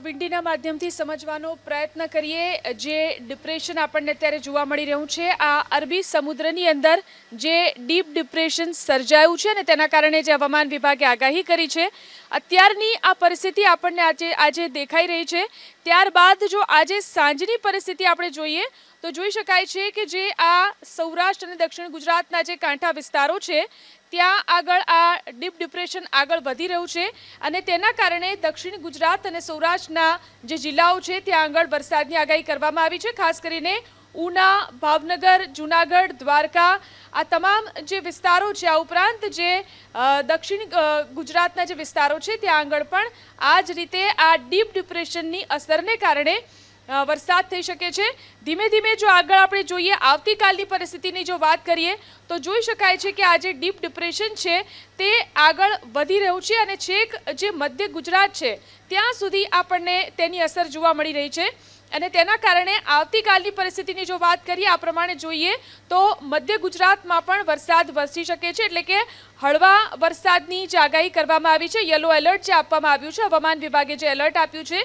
વિંડીના માધ્યમથી સમજવાનો પ્રયત્ન કરીએ. જે ડિપ્રેશન આપણને અત્યારે જોવા મળી રહ્યું છે, આ અરબી સમુદ્રની અંદર જે ડીપ ડિપ્રેશન સર્જાયું છે અને તેના કારણે જે હવામાન વિભાગે આગાહી કરી છે, અત્યારની આ પરિસ્થિતિ આપણને આજે આજે દેખાઈ રહી છે. ત્યારબાદ જો આજે સાંજની પરિસ્થિતિ આપણે જોઈએ, તો જોઈ શકાય છે કે જે આ સૌરાષ્ટ્ર અને દક્ષિણ ગુજરાતના જે કાંઠા વિસ્તારો છે ત્યાં આગળ આ ડીપ ડિપ્રેશન આગળ વધી રહ્યું છે અને તેના કારણે દક્ષિણ ગુજરાત અને સૌરાષ્ટ્રના જે જિલ્લાઓ છે ત્યાં આગળ વરસાદની આગાહી કરવામાં આવી છે. ખાસ કરીને ઉના, ભાવનગર, જુનાગઢ, દ્વારકા, આ તમામ જે વિસ્તારો છે, આ ઉપરાંત જે દક્ષિણ ગુજરાતના જે વિસ્તારો છે, ત્યાં આગળ પણ આ જ રીતે આ ડીપ ડિપ્રેશનની અસરને કારણે વરસાદ થઈ શકે છે. ધીમે ધીમે જો આગળ આપણે જોઈએ આવતીકાલની પરિસ્થિતિની જો વાત કરીએ, તો જોઈ શકાય છે કે આ જે ડીપ ડિપ્રેશન છે, તે આગળ વધી રહ્યું છે અને છેક જે મધ્ય ગુજરાત છે, ત્યાં સુધી આપણને તેની અસર જોવા મળી રહી છે. અને તેના કારણે આવતીકાલની પરિસ્થિતિની જો વાત કરીએ, આ પ્રમાણે જોઈએ, તો મધ્ય ગુજરાતમાં પણ વરસાદ વરસી શકે છે. એટલે કે હળવા વરસાદની જે આગાહી કરવામાં આવી છે. યલો એલર્ટ જે આપવામાં આવ્યું છે. હવામાન વિભાગે જે એલર્ટ આપ્યું છે